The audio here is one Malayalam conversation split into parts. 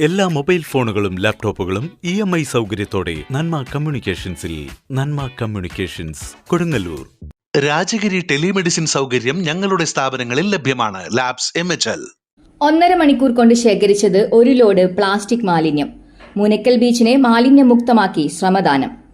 എല്ലാ മൊബൈൽ ഫോണുകളും ലാപ്ടോപ്പുകളും ഇ എം ഐ സൗകര്യത്തോടെ നന്മ കമ്മ്യൂണിക്കേഷൻസിൽ നന്മ കമ്മ്യൂണിക്കേഷൻസ് കൊടുങ്ങല്ലൂർ. രാജഗിരി ടെലിമെഡിസിൻ സൗകര്യം ഞങ്ങളുടെ സ്ഥാപനങ്ങളിൽ ലഭ്യമാണ്. Labs M H L. ഒന്നര മണിക്കൂർ കൊണ്ട് ശേഖരിച്ചത് ഒരു ലോഡ് പ്ലാസ്റ്റിക് മാലിന്യം. മുനക്കൽ ബീച്ചിനെ മാലിന്യമുക്തമാക്കി ശ്രമദാനം.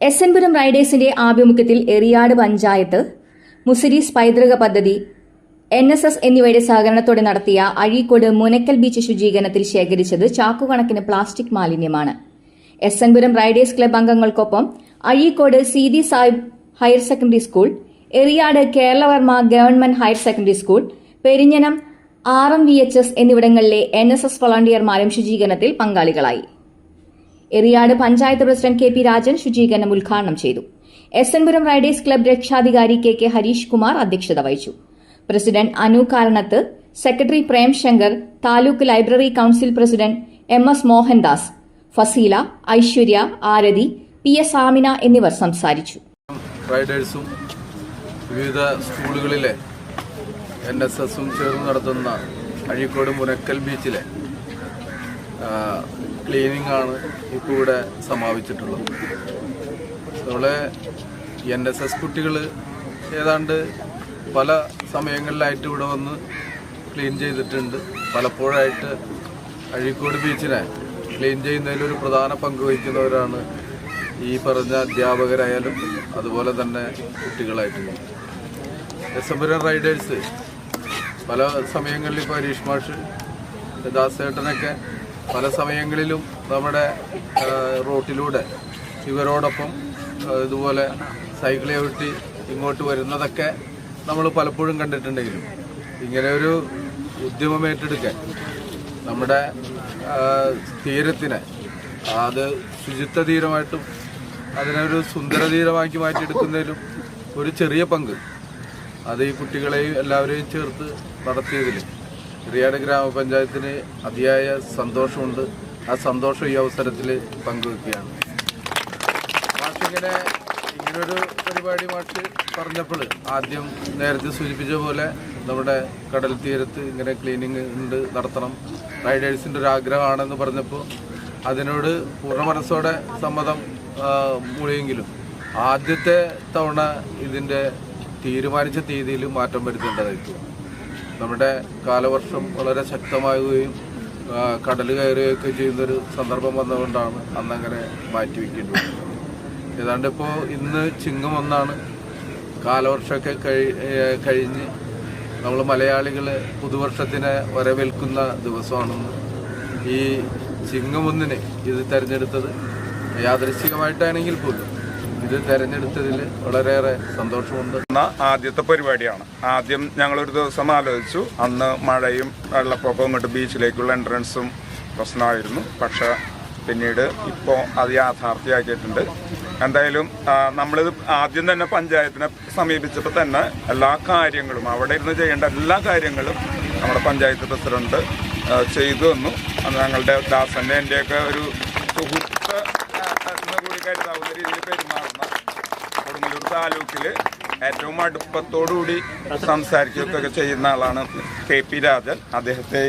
എസ് എൻപുരം റൈഡേഴ്സിന്റെ ആഭിമുഖ്യത്തിൽ എറിയാട് പഞ്ചായത്ത് മുസിരീസ് പൈതൃക പദ്ധതി എൻ എസ് എസ് എന്നിവയുടെ സഹകരണത്തോടെ നടത്തിയ അഴീക്കോട് മുനക്കൽ ബീച്ച് ശുചീകരണത്തിൽ ശേഖരിച്ചത് ചാക്കുകണക്കിന് പ്ലാസ്റ്റിക് മാലിന്യമാണ്. S എൻപുരം riders club അംഗങ്ങൾക്കൊപ്പം Azhikode Seethi Sahib higher secondary school Eriyad Keralavarma government higher secondary school Perinjanam R M V H S എന്നിവിടങ്ങളിലെ എൻ എസ് എസ് വളണ്ടിയർമാരും ശുചീകരണത്തിൽ പങ്കാളികളായി. Eriyad panchayat president K P Rajan ശുചീകരണം ഉദ്ഘാടനം ചെയ്തു. എസ് എൻപുരം റൈഡേഴ്സ് ക്ലബ് രക്ഷാധികാരി കെ കെ ഹരീഷ് കുമാർ അധ്യക്ഷത വഹിച്ചു. President Anu Karanath secretary Prem Shankar taluk library council president M S Mohandas Faseela Aishwarya Arathi P S Amina എന്നിവർ സംസാരിച്ചു. റൈഡേഴ്സും വിവിധ സ്കൂളുകളിലെ എൻ എസ് എസും ചേർന്ന് നടത്തുന്ന അഴീക്കോട് മുനക്കൽ ബീച്ചിലെ ക്ലീനിങ് ആണ് ഇപ്പോൾ ഇവിടെ സമാപിച്ചിട്ടുള്ളത്. നമ്മളെ എൻ എസ് എസ് കുട്ടികൾ ഏതാണ്ട് പല സമയങ്ങളിലായിട്ട് ഇവിടെ വന്ന് ക്ലീൻ ചെയ്തിട്ടുണ്ട്. പലപ്പോഴായിട്ട് അഴീക്കോട് ബീച്ചിനെ ക്ലീൻ ചെയ്യുന്നതിലൊരു പ്രധാന പങ്ക് വഹിക്കുന്നവരാണ് ഈ പറഞ്ഞ അധ്യാപകരായാലും അതുപോലെ തന്നെ കുട്ടികളായിട്ടും എസ് എം റൈഡേഴ്സ് പല സമയങ്ങളിൽ ഇപ്പോൾ ഹരീഷ് മാഷ് ദാസേട്ടനൊക്കെ പല സമയങ്ങളിലും നമ്മുടെ റോട്ടിലൂടെ ഇവരോടൊപ്പം ഇതുപോലെ സൈക്കിളെ ഒട്ടി ഇങ്ങോട്ട് വരുന്നതൊക്കെ നമ്മൾ പലപ്പോഴും കണ്ടിട്ടുണ്ടെങ്കിലും ഇങ്ങനെ ഒരു ഉദ്യമം ഏറ്റെടുക്കാൻ നമ്മുടെ തീരത്തിനെ അത് ശുചിത്വ തീരമായിട്ടും അതിനൊരു സുന്ദര തീരമാക്കി മാറ്റിയെടുക്കുന്നതിലും ഒരു ചെറിയ പങ്ക് അത് ഈ കുട്ടികളെയും എല്ലാവരെയും ചേർത്ത് നടത്തിയതിൽ റിയാട് ഗ്രാമപഞ്ചായത്തിന് അതിയായ സന്തോഷമുണ്ട്. ആ സന്തോഷം ഈ അവസരത്തിൽ പങ്കുവെക്കുകയാണ്. മാഷിങ്ങനെ ഇങ്ങനൊരു പരിപാടി മാഷ് പറഞ്ഞപ്പോൾ ആദ്യം നേരത്തെ സൂചിപ്പിച്ച പോലെ നമ്മുടെ കടൽ തീരത്ത് ഇങ്ങനെ ക്ലീനിങ് ഉണ്ട് നടത്തണം. റൈഡേഴ്സിന്റെ ഒരു ആഗ്രഹമാണെന്ന് പറഞ്ഞപ്പോൾ അതിനോട് പൂർണ മനസ്സോടെ സമ്മതം മൂളിയെങ്കിലും ആദ്യത്തെ തവണ ഇതിന്റെ തീരുമാനിച്ച തീയതിയിൽ മാറ്റം വരുത്തേണ്ടതായിരിക്കും നമ്മുടെ കാലവർഷം വളരെ ശക്തമാകുകയും കടൽ കയറുകയൊക്കെ ചെയ്യുന്നൊരു സന്ദർഭം വന്നതുകൊണ്ടാണ് അന്നങ്ങനെ മാറ്റിവെക്കേണ്ടി വന്നത് ഏതാണ്ട് ഇപ്പോൾ ഇന്ന് ചിങ്ങം ഒന്നാണ്. കാലവർഷമൊക്കെ കഴി കഴിഞ്ഞ് നമ്മൾ മലയാളികൾ പുതുവർഷത്തിനെ വരവേൽക്കുന്ന ദിവസമാണെന്ന്. ഈ ചിങ്ങം ഒന്നിന് ഇത് തിരഞ്ഞെടുത്തത് യാദൃശ്ചികമായിട്ടാണെങ്കിൽ പോലും ഇത് തെരഞ്ഞെടുത്തതിൽ വളരെയേറെ സന്തോഷമുണ്ട്. ആദ്യത്തെ പരിപാടിയാണ്. ആദ്യം ഞങ്ങളൊരു ദിവസം ആലോചിച്ചു. അന്ന് മഴയും വെള്ളപ്പൊക്കവും ഇങ്ങോട്ട് ബീച്ചിലേക്കുള്ള എൻട്രൻസും പ്രശ്നമായിരുന്നു. പക്ഷേ പിന്നീട് ഇപ്പോൾ അത് യാഥാർത്ഥ്യമാക്കിയിട്ടുണ്ട്. എന്തായാലും നമ്മളിത് ആദ്യം തന്നെ പഞ്ചായത്തിനെ സമീപിച്ചപ്പോൾ തന്നെ എല്ലാ കാര്യങ്ങളും അവിടെ ഇരുന്ന് ചെയ്യേണ്ട എല്ലാ കാര്യങ്ങളും നമ്മുടെ പഞ്ചായത്ത് പ്രസിഡന്റ് ചെയ്തു തന്നു. ഞങ്ങളുടെ ദാസന്റെ എന്റെയൊക്കെ ഒരു സുഹൃത്ത് കരുതാവുന്ന രീതിയിൽ പെരുമാറുന്ന കൊടുങ്ങല്ലൂർ താലൂക്കിൽ ഏറ്റവും അടുപ്പത്തോടുകൂടി സംസാരിക്കുകയൊക്കെ ചെയ്യുന്ന ആളാണ് കെ പി രാജൻ. അദ്ദേഹത്തെ